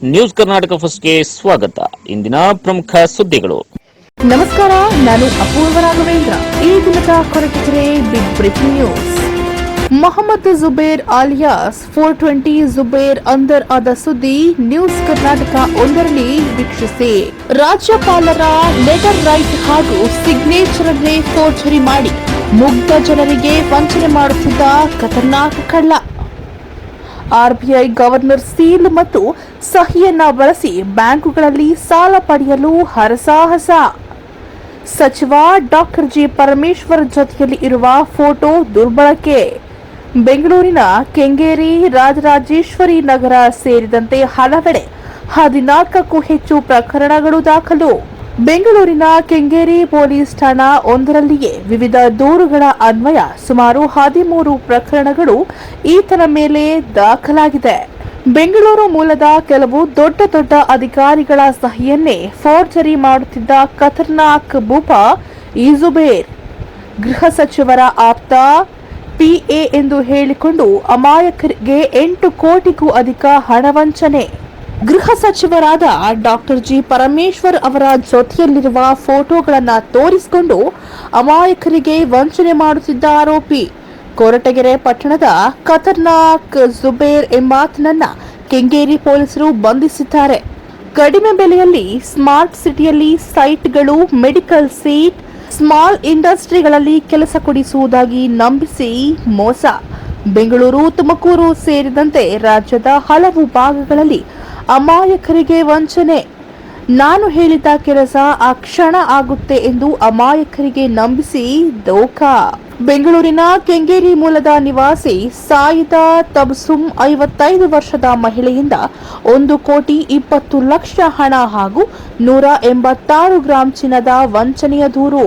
News Karnataka ಫಸ್ಟ್ಗೆ ಸ್ವಾಗತ. ಇಂದಿನ ಪ್ರಮುಖ ಸುದ್ದಿಗಳು. ನಮಸ್ಕಾರ, ನಾನು ಅಪೂರ್ವ ರಾಘವೇಂದ್ರ. ಈ ದಿನದ ಕೊರಗಿದ್ರೆ big breaking news Mohammed Zubair alias four twenty Zubair ಅಂದರ್ ಆದ ಸುದ್ದಿ ನ್ಯೂಸ್ ಕರ್ನಾಟಕ ಒಂದರಲ್ಲಿ ವೀಕ್ಷಿಸಿ. ರಾಜ್ಯಪಾಲರ ಲೆಟರ್ ರೈಟ್ ಹಾಗೂ ಸಿಗ್ನೇಚರ್ ಅನ್ನೇ ಫೋರ್ಜರಿ ಮಾಡಿ. ಮುಗ್ಧ ಜನರಿಗೆ ವಂಚನೆ ಮಾಡುತ್ತಿದ್ದ ಖತರ್ನಾಕ್ ಕಳ್ಳ. ಆರ್ಬಿಐ ಗವರ್ನರ್ ಸೀಲ್ ಮತ್ತು ಸಹಿಯನ್ನ ಬಳಸಿ ಬ್ಯಾಂಕುಗಳಲ್ಲಿ ಸಾಲ ಪಡೆಯಲು ಹರಸಾಹಸ. ಸಚಿವ ಡಾಕ್ಟರ್ ಜಿ ಪರಮೇಶ್ವರ್ ಜೊತೆಯಲ್ಲಿ ಇರುವ ಫೋಟೋ ದುರ್ಬಳಕೆ. ಬೆಂಗಳೂರಿನ ಕೆಂಗೇರಿ ರಾಜರಾಜೇಶ್ವರಿ ನಗರ ಸೇರಿದಂತೆ ಹಲವೆಡೆ ಹದಿನಾಲ್ಕಕ್ಕೂ ಹೆಚ್ಚು ಪ್ರಕರಣಗಳು ದಾಖಲು. ಬೆಂಗಳೂರಿನ ಕೆಂಗೇರಿ ಪೊಲೀಸ್ ಠಾಣಾ ಒಂದರಲ್ಲಿಯೇ ವಿವಿಧ ದೂರುಗಳ ಅನ್ವಯ ಸುಮಾರು ಹದಿಮೂರು ಪ್ರಕರಣಗಳು ಈತನ ಮೇಲೆ ದಾಖಲಾಗಿದೆ. ಬೆಂಗಳೂರು ಮೂಲದ ಕೆಲವು ದೊಡ್ಡ ದೊಡ್ಡ ಅಧಿಕಾರಿಗಳ ಸಹಿಯನ್ನೇ ಫೋರ್ಜರಿ ಮಾಡುತ್ತಿದ್ದ ಖತರ್ನಾಕ್ ಭೂಪ ಈಜುಬೇರ್, ಗೃಹ ಸಚಿವರ ಆಪ್ತ, ಪಿಎ ಎಂದು ಹೇಳಿಕೊಂಡು ಅಮಾಯಕರಿಗೆ ಎಂಟು ಕೋಟಿಗೂ ಅಧಿಕ ಹಣ ವಂಚನೆ. ಗೃಹ ಸಚಿವರಾದ ಡಾಕ್ಟರ್ ಜಿ ಪರಮೇಶ್ವರ್ ಅವರ ಜೊತೆಯಲ್ಲಿರುವ ಫೋಟೋಗಳನ್ನು ತೋರಿಸಿಕೊಂಡು ಅಮಾಯಕರಿಗೆ ವಂಚನೆ ಮಾಡುತ್ತಿದ್ದ ಆರೋಪಿ. ಕೊರಟಗೆರೆ ಪಟ್ಟಣದ ಖತರ್ನಾಕ್ ಜುಬೇರ್ ಎಂಬಾತನನ್ನ ಕೆಂಗೇರಿ ಪೊಲೀಸರು ಬಂಧಿಸಿದ್ದಾರೆ. ಕಡಿಮೆ ಬೆಲೆಯಲ್ಲಿ ಸ್ಮಾರ್ಟ್ ಸಿಟಿಯಲ್ಲಿ ಸೈಟ್ಗಳು, ಮೆಡಿಕಲ್ ಸೀಟ್, ಸ್ಮಾಲ್ ಇಂಡಸ್ಟ್ರಿಗಳಲ್ಲಿ ಕೆಲಸ ಕೊಡಿಸುವುದಾಗಿ ನಂಬಿಸಿ ಮೋಸ. ಬೆಂಗಳೂರು, ತುಮಕೂರು ಸೇರಿದಂತೆ ರಾಜ್ಯದ ಹಲವು ಭಾಗಗಳಲ್ಲಿ ಅಮಾಯಕರಿಗೆ ವಂಚನೆ. ನಾನು ಹೇಳಿದ ಕೆಲಸ ಆ ಕ್ಷಣ ಆಗುತ್ತೆ ಎಂದು ಅಮಾಯಕರಿಗೆ ನಂಬಿಸಿ ದೋಖಾ ಬೆಂಗಳೂರಿನ ಕೆಂಗೇರಿ ಮೂಲದ ನಿವಾಸಿ ಸಾಯಿದ ತಬ್ಸುಮ್ ಐವತ್ತೈದು ವರ್ಷದ ಮಹಿಳೆಯಿಂದ ಒಂದು ಕೋಟಿ ಇಪ್ಪತ್ತು ಲಕ್ಷ ಹಣ ಹಾಗೂ ನೂರ ಎಂಬತ್ತಾರು ಗ್ರಾಂ ಚಿನ್ನದ ವಂಚನೆಯ ದೂರು.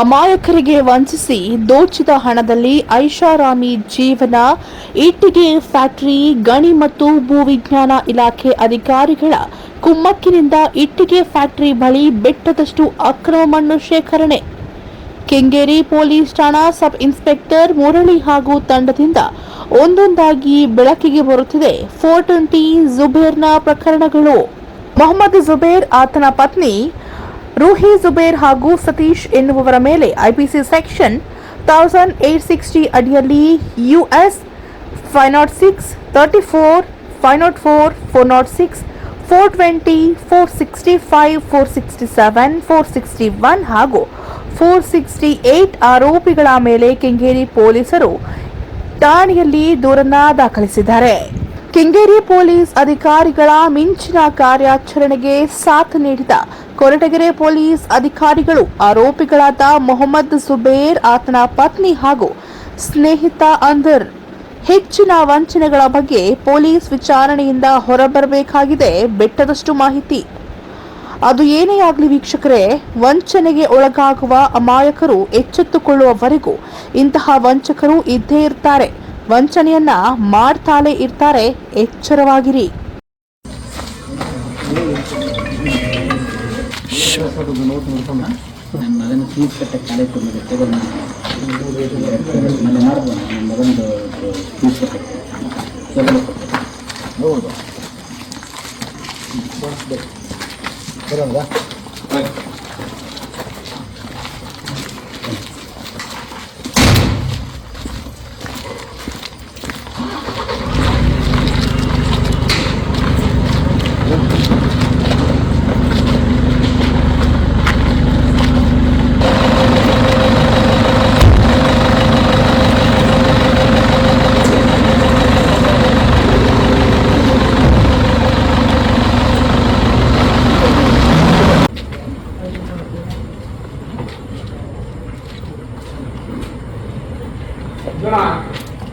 ಅಮಾಯಕರಿಗೆ ವಂಚಿಸಿ ದೋಚಿದ ಹಣದಲ್ಲಿ ಐಷಾರಾಮಿ ಜೀವನ ಇಟ್ಟಿಗೆ ಫ್ಯಾಕ್ಟರಿ, ಗಣಿ ಮತ್ತು ಭೂವಿಜ್ಞಾನ ಇಲಾಖೆ ಅಧಿಕಾರಿಗಳ ಕುಮ್ಮಕ್ಕಿನಿಂದ ಇಟ್ಟಿಗೆ ಫ್ಯಾಕ್ಟರಿ ಬಳಿ ಬೆಟ್ಟದಷ್ಟು ಅಕ್ರಮ ಮಣ್ಣು ಶೇಖರಣೆ. ಕೆಂಗೇರಿ ಪೊಲೀಸ್ ಠಾಣಾ ಸಬ್ ಇನ್ಸ್ಪೆಕ್ಟರ್ ಮುರಳಿ ಹಾಗೂ ತಂಡದಿಂದ ಒಂದೊಂದಾಗಿ ಬೆಳಕಿಗೆ ಬರುತ್ತಿದೆ ಫೋರ್ ಟ್ವೆಂಟಿ ಜುಬೇರ್ನ ಪ್ರಕರಣಗಳು. ಮೊಹಮ್ಮದ್ ಜುಬೇರ್, ಆತನ ಪತ್ನಿ ರೂಹಿ ಜುಬೇರ್ ಹಾಗೂ ಸತೀಶ್ ಎನ್ನುವವರ ಮೇಲೆ IPC section thousand eight sixty ಅಡಿಯಲ್ಲಿ US five nought six thirty four five nought four four nought six four twenty four sixty five four sixty seven four sixty one ಹಾಗೂ ಫೋರ್ ಸಿಕ್ಸ್ಟಿ ಏಟ್ ಆರೋಪಿಗಳ ಮೇಲೆ ಕೆಂಗೇರಿ ಪೊಲೀಸರು ಠಾಣೆಯಲ್ಲಿ ದೂರನ್ನ ದಾಖಲಿಸಿದ್ದಾರೆ. Kengeri police ಅಧಿಕಾರಿಗಳ ಮಿಂಚಿನ ಕಾರ್ಯಾಚರಣೆಗೆ ಸಾಥ್ ನೀಡಿದ ಕೊರಟಗೆರೆ ಪೊಲೀಸ್ ಅಧಿಕಾರಿಗಳು ಆರೋಪಿಗಳಾದ ಮೊಹಮ್ಮದ್ ಸುಬೇರ್, ಆತನ ಪತ್ನಿ ಹಾಗೂ ಸ್ನೇಹಿತ ಅಂದರ್. ಹೆಚ್ಚಿನ ವಂಚನೆಗಳ ಬಗ್ಗೆ ಪೊಲೀಸ್ ವಿಚಾರಣೆಯಿಂದ ಹೊರಬರಬೇಕಾಗಿದೆ ಬೆಟ್ಟದಷ್ಟು ಮಾಹಿತಿ. ಅದು ಏನೇ ಆಗಲಿ ವೀಕ್ಷಕರೇ, ವಂಚನೆಗೆ ಒಳಗಾಗುವ ಅಮಾಯಕರು ಎಚ್ಚೆತ್ತುಕೊಳ್ಳುವವರೆಗೂ ಇಂತಹ ವಂಚಕರು ಇದ್ದೇ ಇರ್ತಾರೆ. ವಂಚನೆಯನ್ನ ಮಾಡ್ತಾಲೇ ಇರ್ತಾರೆ. ಎಚ್ಚರವಾಗಿರಿ. ನನ್ನ ಮಗನ ಫೀಸ್ ಕಟ್ಟಕ್ಕೆ ಕಾಲೇಜ್ ಕೊಡಲಿದೆ ತಗೊಂಡು ಮೊನ್ನೆ ಮಾಡಿದ್ವ ನನ್ನ ಮಗನದು ಫೀಸ್ ಕಟ್ಟಕ್ಕೆ ತಗೊಂಡು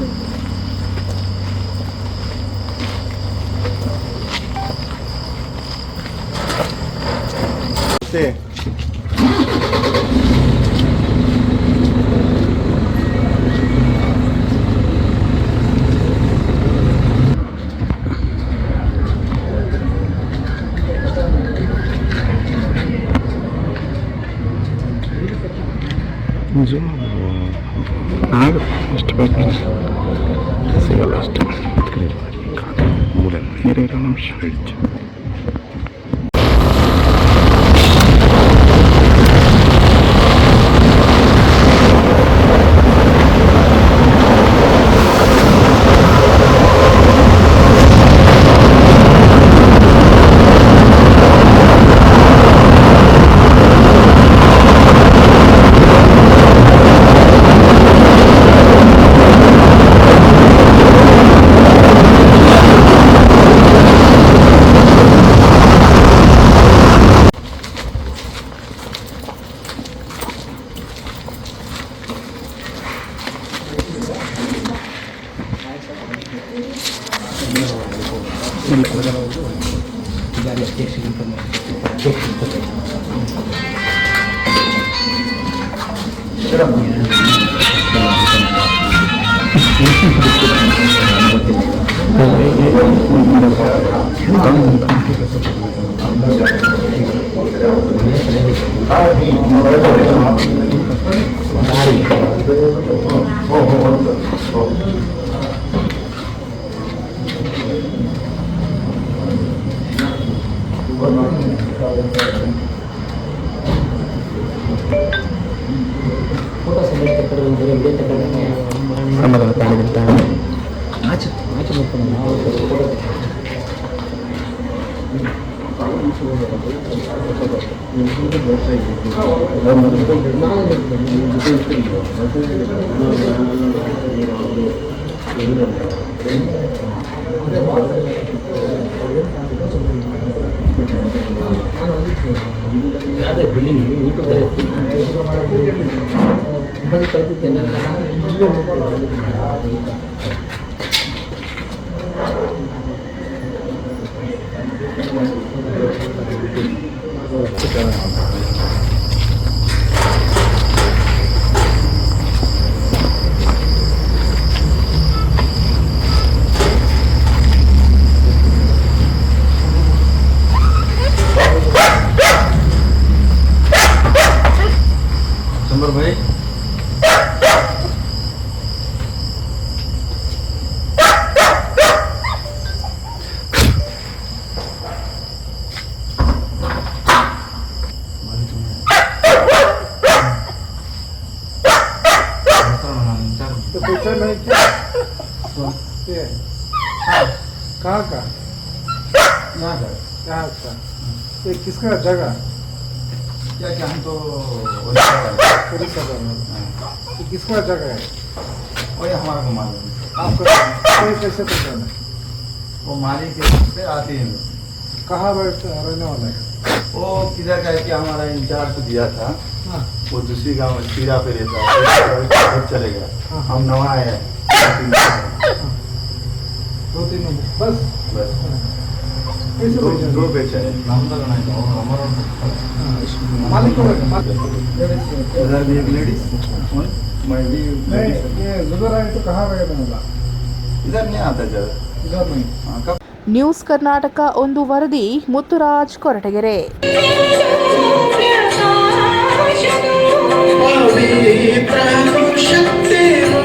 Você. Mais uma Sei a last. Mulher, mulher, era um chute. Station photo ಸಮೇತ ತಗೊಂಡು ವಿಡಿಯೋ ತಗೊಂಡು ಸಮಾಧಾನ ஆமாம் தானே தானே ஆச்சு ஆச்சு நான் ಅದೇ ಬಿಳಿ नहीं क्या ये हाँ, कहाँ का? यहाँ का यहाँ का। ये किसका जगह? क्या क्या हम तो उड़ीसा का हाँ, ये किसका जगह है? वही हमारा को मालूम है। आपको कैसे पहचाना वो माली के से आते हैं। कहाँ बैठ रहने वाला है? वो किधर का है कि हमारा इंचार्ज दिया था। हाँ। वो दूसरी गांव में पीरा पे रहता है वो चले गया हाँ। हम नवा आए हैं तीन साल। दो तीन बस बस कैसे दो पहचाना दो बेचे हैं मालिक को मालिक- उधर भी एक लेडीज मैं भी नहीं ladies- ये जुबेर है तो कहाँ रहने वाला इधर नहीं आता ज्यादा इधर नहीं हाँ, कब ನ್ಯೂಸ್ ಕರ್ನಾಟಕ ಒಂದು ವರದಿ Muthuraj Koratagere pra não te.